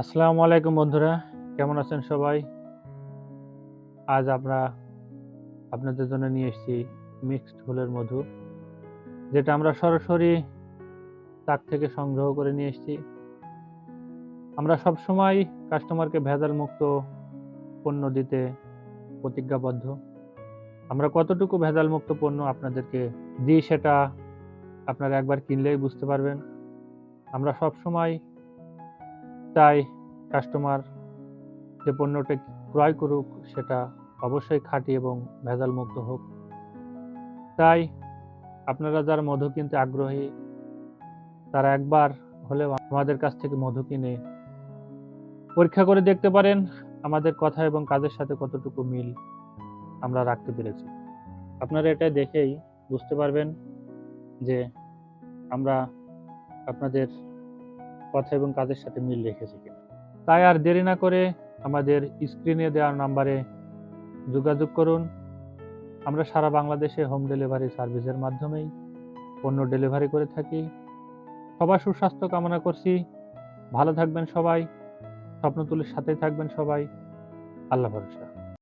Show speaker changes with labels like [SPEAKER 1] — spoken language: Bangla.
[SPEAKER 1] আসসালামু আলাইকুম বন্ধুরা, কেমন আছেন সবাই? আজ আমরা আপনাদের জন্য নিয়ে এসেছি মিক্সড ফুলের মধু, যেটা আমরা সরাসরি তাক থেকে সংগ্রহ করে নিয়ে এসেছি। আমরা সব সময় কাস্টমারকে ভেজাল মুক্ত পণ্য দিতে প্রতিজ্ঞাবদ্ধ। আমরা কতটুকু ভেজাল মুক্ত পণ্য আপনাদেরকে দিই সেটা আপনারা একবার কিনলেই বুঝতে পারবেন। আমরা সব সময় তাই কাস্টমার যে পণ্যটা ক্রয় করুক, সেটা অবশ্যই খাঁটি এবং ভেজাল মুক্ত হোক। তাই আপনারা যারা মধু কিনতে আগ্রহী, তারা একবার হলেও আমাদের কাছ থেকে মধু কিনে পরীক্ষা করে দেখতে পারেন আমাদের কথা এবং কাজের সাথে কতটুকু মিল আমরা রাখতে পেরেছি। আপনারা এটা দেখেই বুঝতে পারবেন যে আমরা আপনাদের কথা এবং কাজের সাথে মিল রেখেছি কিনা। তাই আর দেরি না করে আমাদের স্ক্রিনে দেওয়া নাম্বারে যোগাযোগ করুন। আমরা সারা বাংলাদেশে হোম ডেলিভারি সার্ভিসের মাধ্যমেই পণ্য ডেলিভারি করে থাকি। সবার সুস্বাস্থ্য কামনা করছি। ভালো থাকবেন সবাই। স্বপ্নতুলের সাথেই থাকবেন সবাই। আল্লাহ ভরসা।